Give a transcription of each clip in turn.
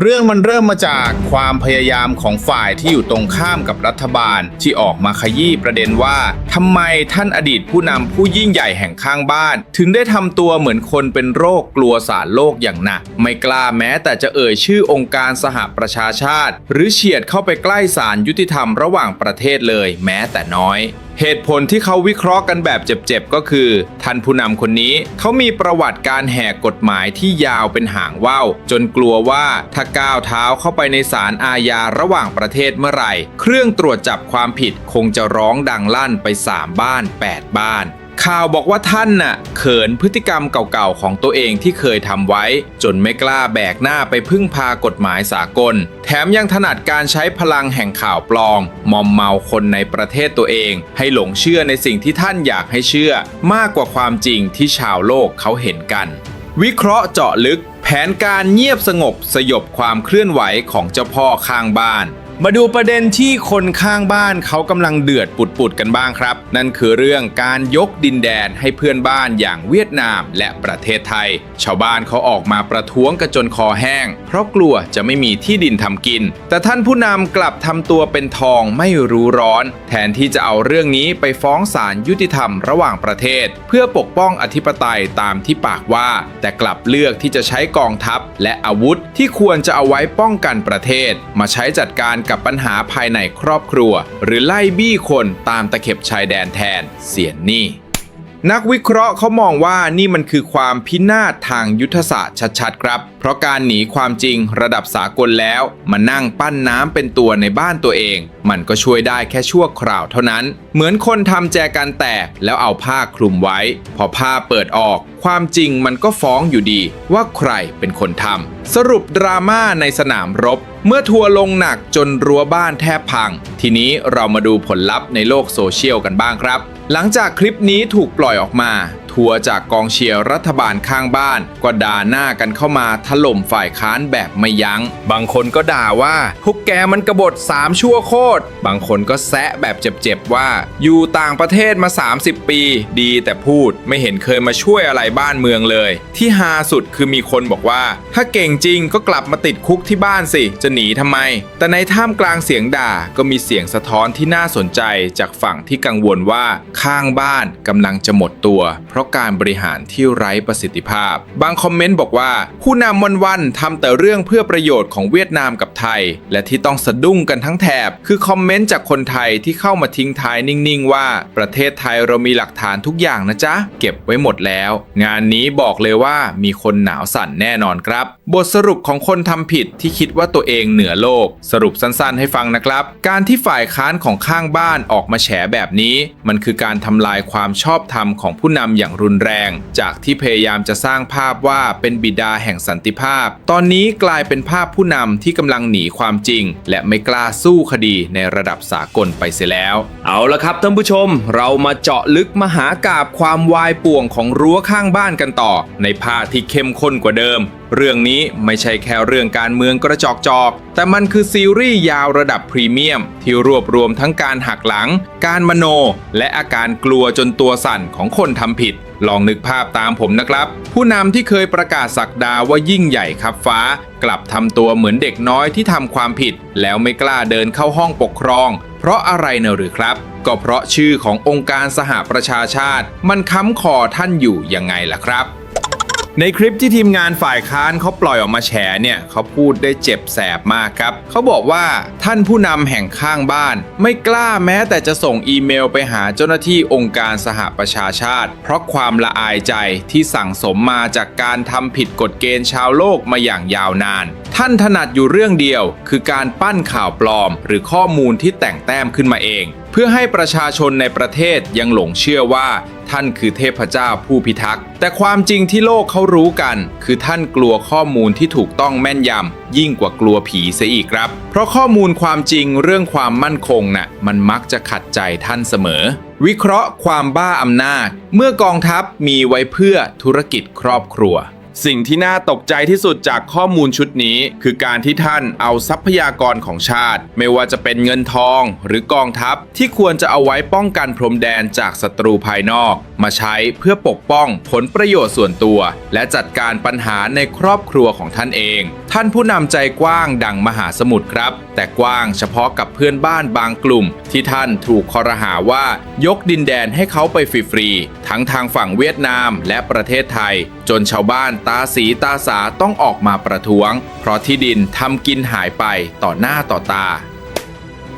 เรื่องมันเริ่มมาจากความพยายามของฝ่ายที่อยู่ตรงข้ามกับรัฐบาล ที่ออกมาขยี้ประเด็นว่าทำไมท่านอดีตผู้นำผู้ยิ่งใหญ่แห่งข้างบ้าน ถึงได้ทำตัวเหมือนคนเป็นโรคกลัวสารโลกอย่างหนัก ไม่กล้าแม้แต่จะเอ่ยชื่อองค์การสหประชาชาติ หรือเฉียดเข้าไปใกล้ศาลยุติธรรมระหว่างประเทศเลยแม้แต่น้อย เหตุผลที่เขาวิเคราะห์กันแบบเจ็บๆ ก็คือ ท่านผู้นำคนนี้เขามีประวัติการแหกกฎหมายที่ยาวเป็นหางว่าวจนกลัวว่าถ้าก้าวเท้าเข้าไปในศาลอาญาระหว่างประเทศเมื่อไหร่ เครื่องตรวจจับความผิดคงจะร้องดังลั่นไป 3 บ้าน 8 บ้าน ข่าวบอกว่าท่านน่ะเขินพฤติกรรมเก่าๆของตัวเองที่เคยทำไว้ จนไม่กล้าแบกหน้าไปพึ่งพากฎหมายสากล แถมยังถนัดการใช้พลังแห่งข่าวปลอม มอมเมาคนในประเทศตัวเอง ให้หลงเชื่อในสิ่งที่ท่านอยากให้เชื่อ มากกว่าความจริงที่ชาวโลกเขาเห็นกัน วิเคราะห์เจาะลึก แผนการเงียบสงบสยบความเคลื่อนไหวของเจ้าพ่อข้างบ้าน มาดูประเด็นที่คนข้างบ้านเขากำลังเดือดปุดๆกันบ้างครับ นั่นคือเรื่องการยกดินแดนให้เพื่อนบ้านอย่างเวียดนามและประเทศไทย ชาวบ้านเขาออกมาประท้วงกันจนคอแห้ง เพราะกลัวจะไม่มีที่ดินทำกิน แต่ท่านผู้นำกลับทำตัวเป็นทองไม่รู้ร้อน แทนที่จะเอาเรื่องนี้ไปฟ้องศาลยุติธรรมระหว่างประเทศ เพื่อปกป้องอธิปไตยตามที่ปากว่า แต่กลับเลือกที่จะใช้กองทัพและอาวุธที่ควรจะเอาไว้ป้องกันประเทศ มาใช้จัดการกับปัญหาภายในครอบครัว หรือไล่บี้คนตามตะเข็บชายแดนแทนเสียนนี่นักวิเคราะห์เขามองว่านี่มันคือความพินาศทางยุทธศาสตร์ชัดๆครับ เพราะการหนีความจริงระดับสากลแล้ว มานั่งปั้นน้ำเป็นตัวในบ้านตัวเอง มันก็ช่วยได้แค่ชั่วคราวเท่านั้น เหมือนคนทำแจกันแตกแล้วเอาผ้าคลุมไว้ พอผ้าเปิดออก ความจริงมันก็ฟ้องอยู่ดี ว่าใครเป็นคนทำสรุปดราม่าในสนามรบ เมื่อทัวร์ลงหนักจนรั้วบ้านแทบพัง ทีนี้เรามาดูผลลัพธ์ในโลกโซเชียลกันบ้างครับ หลังจากคลิปนี้ถูกปล่อยออกมา ทัวร์จากกองเชียร์รัฐบาลข้างบ้าน ก็ด่าหน้ากันเข้ามาถล่มฝ่ายค้านแบบไม่ยัง้ง บางคนก็ด่าว่าพวกแกมันกบฏ3ชั่วโคตร บางคนก็แซะแบบเจ็บๆว่า อยู่ต่างประเทศมา 30 ปี ดีแต่พูดไม่เห็นเคยมาช่วยอะไรบ้านเมืองเลย ที่ฮาสุดคือมีคนบอกว่า ถ้าเก่งจริงก็กลับมาติดคุกที่บ้านสิ จะหนีทำไม แต่ในท่ามกลางเสียงด่าก็มีเสียงสะท้อนที่น่าสนใจจากฝั่งที่กังวลว่าข้างบ้านกำลังจะหมดตัว เพราะการบริหารที่ไร้ประสิทธิภาพ บางคอมเมนต์บอกว่า ผู้นำวันๆทำแต่เรื่องเพื่อประโยชน์ของเวียดนามกับไทย และที่ต้องสะดุ้งกันทั้งแถบ คือคอมเมนต์จากคนไทยที่เข้ามาทิ้งท้ายนิ่งๆ ว่า ประเทศไทยเรามีหลักฐานทุกอย่างนะจ๊ะ เก็บไว้หมดแล้ว งานนี้บอกเลยว่ามีคนหนาวสั่นแน่นอนครับ บทสรุปของคนทำผิดที่คิดว่าตัวเองเหนือโลก สรุปสั้นๆ ให้ฟังนะครับ การที่ฝ่ายค้านของข้างบ้านออกมาแฉแบบนี้ มันคือการทำลายความชอบธรรมของผู้นำอย่างรุนแรง จากที่พยายามจะสร้างภาพว่าเป็นบิดาแห่งสันติภาพ ตอนนี้กลายเป็นภาพผู้นำที่กำลังหนีความจริง และไม่กล้าสู้คดีในระดับสากลไปเสียแล้ว เอาละครับท่านผู้ชม เรามาเจาะลึกมหากาบความวายป่วงของรั้วข้างบ้านกันต่อ ในภาคที่เข้มข้นกว่าเดิม เรื่องนี้ไม่ใช่แค่เรื่องการเมืองกระจอกจอก แต่มันคือซีรีส์ยาวระดับพรีเมียม ที่รวบรวมทั้งการหักหลัง การมโน และอาการกลัวจนตัวสั่นของคนทำผิด ลองนึกภาพตามผมนะครับ ผู้นำที่เคยประกาศสักดาว่ายิ่งใหญ่ครับฟ้า กลับทำตัวเหมือนเด็กน้อยที่ทำความผิด แล้วไม่กล้าเดินเข้าห้องปกครอง เพราะอะไรเนอะหรือครับ ก็เพราะชื่อขององค์การสหประชาชาติ มันค้ำคอท่านอยู่ยังไงล่ะครับ ในคลิปที่ทีมงานฝ่ายค้านเขาปล่อยออกมาแฉเนี่ยเขาพูดได้เจ็บแสบมากครับ เขาบอกว่าท่านผู้นำแห่งข้างบ้าน ไม่กล้าแม้แต่จะส่งอีเมลไปหาเจ้าหน้าที่องค์การสหประชาชาติ เพราะความละอายใจที่สั่งสมมาจากการทำผิดกฎเกณฑ์ชาวโลกมาอย่างยาวนาน ท่านถนัดอยู่เรื่องเดียว คือการปั้นข่าวปลอม หรือข้อมูลที่แต่งแต้มขึ้นมาเอง เพื่อให้ประชาชนในประเทศยังหลงเชื่อว่า ท่านคือเทพเจ้าผู้พิทักษ์ แต่ความจริงที่โลกเขารู้กัน คือท่านกลัวข้อมูลที่ถูกต้องแม่นยำยิ่งกว่ากลัวผีเสียอีกครับ เพราะข้อมูลความจริงเรื่องความมั่นคงน่ะมันมักจะขัดใจท่านเสมอ วิเคราะห์ความบ้าอำนาจ เมื่อกองทัพมีไว้เพื่อธุรกิจครอบครัว สิ่งที่น่าตกใจที่สุดจากข้อมูลชุดนี้ คือการที่ท่านเอาทรัพยากรของชาติ ไม่ว่าจะเป็นเงินทองหรือกองทัพที่ควรจะเอาไว้ป้องกันพรมแดนจากศัตรูภายนอกมาใช้เพื่อปกป้องผลประโยชน์ส่วนตัว และจัดการปัญหาในครอบครัวของท่านเอง ท่านผู้นำใจกว้างดังมหาสมุทรครับ แต่กว้างเฉพาะกับเพื่อนบ้านบางกลุ่ม ที่ท่านถูกคอรหาว่ายกดินแดนให้เขาไปฟรีๆทั้งทางฝั่งเวียดนามและประเทศไทย จนชาวบ้านตาสีตาสาต้องออกมาประท้วง เพราะที่ดินทำกินหายไปต่อหน้าต่อตา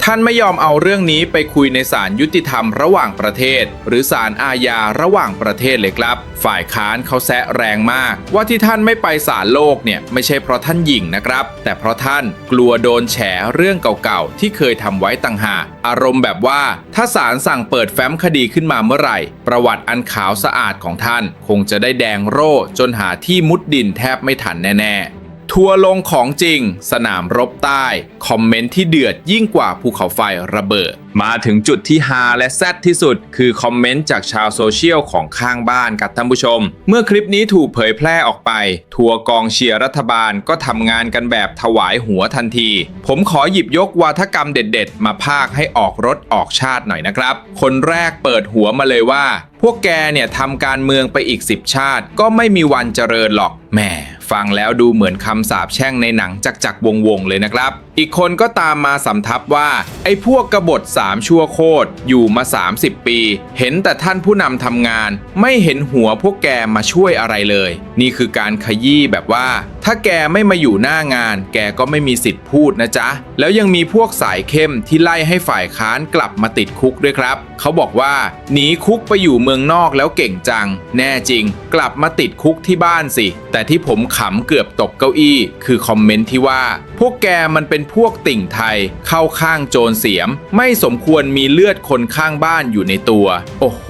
ท่านไม่ยอมเอาเรื่องนี้ไปคุยในศาลยุติธรรมระหว่างประเทศ หรือศาลอาญาระหว่างประเทศเลยครับ ฝ่ายค้านเขาแซะแรงมาก ว่าที่ท่านไม่ไปศาลโลกเนี่ยไม่ใช่เพราะท่านหยิ่งนะครับ แต่เพราะท่านกลัวโดนแฉเรื่องเก่าๆที่เคยทำไว้ต่างหากอารมณ์แบบว่าถ้าศาลสั่งเปิดแฟ้มคดีขึ้นมาเมื่อไหร่ ประวัติอันขาวสะอาดของท่าน คงจะได้แดงโร่จนหาที่มุดดินแทบไม่ทันแน่ๆ ทัวลงของจริง สนามรบใต้ คอมเมนต์ที่เดือดยิ่งกว่าภูเขาไฟระเบิด มาถึงจุดที่ฮาและแซดที่สุด คือคอมเมนต์จากชาวโซเชียลของข้างบ้านครับท่านผู้ชม เมื่อคลิปนี้ถูกเผยแพร่ออกไป ทัวกองเชียร์รัฐบาลก็ทำงานกันแบบถวายหัวทันที ผมขอหยิบยกวาทกรรมเด็ด ๆ มาพากให้ออกรถออกชาติหน่อยนะครับ คนแรกเปิดหัวมาเลยว่า พวกแกเนี่ยทำการเมืองไปอีก 10 ชาติ ก็ไม่มีวันเจริญหรอกแหม ฟังแล้วดูเหมือนคำสาปแช่งในหนังจักจักวงวงๆเลยนะครับ อีกคนก็ตามมาสำทับว่า ไอ้พวกกบฏสามชั่วโคตรอยู่มา 30 ปี เห็นแต่ท่านผู้นำทำงาน ไม่เห็นหัวพวกแกมาช่วยอะไรเลย นี่คือการขยี้แบบว่า ถ้าแกไม่มาอยู่หน้างาน แกก็ไม่มีสิทธิ์พูดนะจ๊ะ แล้วยังมีพวกสายเข้มที่ไล่ให้ฝ่ายค้านกลับมาติดคุกด้วยครับ เขาบอกว่าหนีคุกไปอยู่เมืองนอกแล้วเก่งจัง แน่จริง กลับมาติดคุกที่บ้านสิ แต่ที่ผมขำเกือบตกเก้าอี้ คือคอมเมนต์ที่ว่า พวกแกมันเป็นพวกติ่งไทยเข้าข้างโจรเสียม ไม่สมควรมีเลือดคนข้างบ้านอยู่ในตัว โอ้โห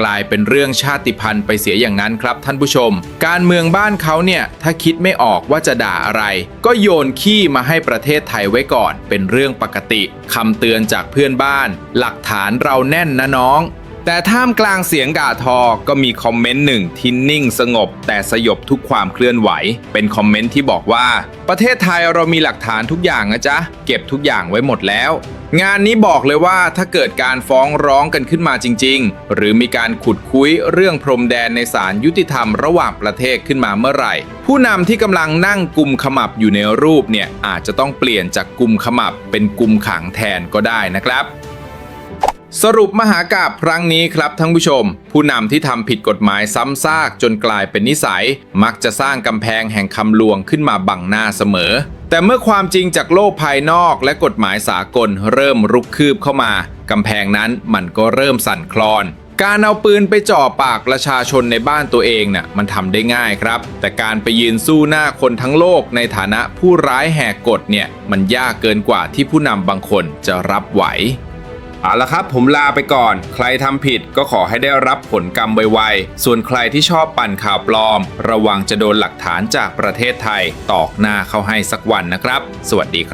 กลายเป็นเรื่องชาติพันธุ์ไปเสียอย่างนั้นครับท่านผู้ชม การเมืองบ้านเขาเนี่ยถ้าคิดไม่ออกว่าจะด่าอะไร ก็โยนขี้มาให้ประเทศไทยไว้ก่อน เป็นเรื่องปกติคำเตือนจากเพื่อนบ้าน หลักฐานเราแน่นนะน้อง แต่ท่ามกลางเสียงด่าทอก็มีคอมเมนต์หนึ่งที่นิ่งสงบ แต่สยบทุกความเคลื่อนไหว เป็นคอมเมนต์ที่บอกว่า ประเทศไทยเรามีหลักฐานทุกอย่างนะจ๊ะ เก็บทุกอย่างไว้หมดแล้ว งานนี้บอกเลยว่าถ้าเกิดการฟ้องร้องกันขึ้นมาจริง ๆ หรือมีการขุดคุยเรื่องพรมแดนในศาลยุติธรรมระหว่างประเทศขึ้นมาเมื่อไหร่ ผู้นำที่กำลังนั่งกุมขมับอยู่ในรูปเนี่ยอาจจะต้องเปลี่ยนจากกุมขมับเป็นกุมขังแทนก็ได้นะครับ สรุปมหากาบครั้งนี้ครับท่านผู้ชม ผู้นำที่ทำผิดกฎหมายซ้ำซากจนกลายเป็นนิสัย มักจะสร้างกำแพงแห่งคำลวงขึ้นมาบังหน้าเสมอ แต่เมื่อความจริงจากโลกภายนอกและกฎหมายสากลเริ่มรุกคืบเข้ามากำแพงนั้นมันก็เริ่มสั่นคลอน การเอาปืนไปจ่อปากประชาชนในบ้านตัวเองน่ะมันทำได้ง่ายครับ แต่การไปยืนสู้หน้าคนทั้งโลกในฐานะผู้ร้ายแหกกฎเนี่ยมันยากเกินกว่าที่ผู้นำบางคนจะรับไหว เอาละครับผมลาไปก่อน ใครทำผิดก็ขอให้ได้รับผลกรรมไวๆ ส่วนใครที่ชอบปั่นข่าวปลอม ระวังจะโดนหลักฐานจากประเทศไทย ตอกหน้าเข้าให้สักวันนะครับ สวัสดีครับ